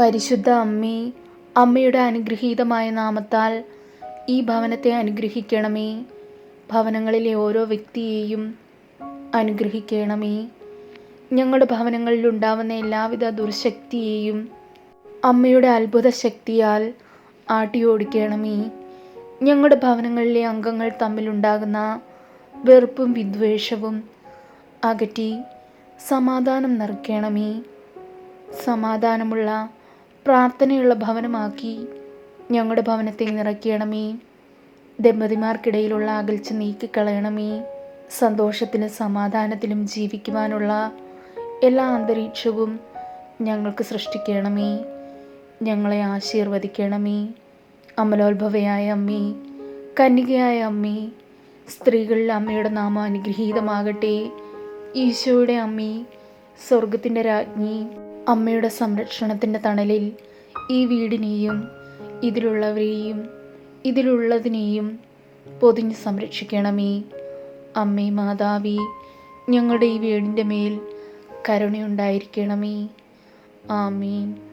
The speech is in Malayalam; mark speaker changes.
Speaker 1: പരിശുദ്ധ അമ്മേ അമ്മയുടെ അനുഗ്രഹീതമായ നാമത്താൽ ഈ ഭവനത്തെ അനുഗ്രഹിക്കണമേ. ഭവനങ്ങളിലെ ഓരോ വ്യക്തിയെയും അനുഗ്രഹിക്കണമേ. ഞങ്ങളുടെ ഭവനങ്ങളിൽ ഉണ്ടാവുന്ന എല്ലാവിധ ദുർശക്തിയെയും അമ്മയുടെ അത്ഭുത ശക്തിയാൽ ആട്ടിയോടിക്കണമേ. ഞങ്ങളുടെ ഭവനങ്ങളിലെ അംഗങ്ങൾ തമ്മിലുണ്ടാകുന്ന വെറുപ്പും വിദ്വേഷവും അകറ്റി സമാധാനം നിറയ്ക്കണമേ. സമാധാനമുള്ള പ്രാർത്ഥനയുള്ള ഭവനമാക്കി. ഞങ്ങളുടെ ഭവനത്തെ നിറയ്ക്കണമേ. ദമ്പതിമാർക്കിടയിലുള്ള അകൽച്ച നീക്കിക്കളയണമേ. സന്തോഷത്തിലും സമാധാനത്തിലും ജീവിക്കുവാനുള്ള എല്ലാ അന്തരീക്ഷവും ഞങ്ങൾക്ക് സൃഷ്ടിക്കണമേ. ഞങ്ങളെ ആശീർവദിക്കണമേ. അമലോത്ഭവയായ അമ്മേ കന്യകയായ അമ്മേ സ്ത്രീകളിൽ അമ്മയുടെ നാമം അനുഗ്രഹീതമാകട്ടെ ഈശോയുടെ അമ്മേ സ്വർഗത്തിന്റെ രാജ്ഞി. അമ്മയുടെ സംരക്ഷണത്തിന്റെ തണലിൽ ഈ വീടിനെയും ഇതിലുള്ളവരെയും ഇതിലുള്ളതിനെയും പൊതിഞ്ഞ് സംരക്ഷിക്കണമേ. അമ്മേ മാതാവി ഞങ്ങളുടെ ഈ വീടിന്റെ മേൽ കരുണയുണ്ടായിരിക്കണമേ. ആമീൻ.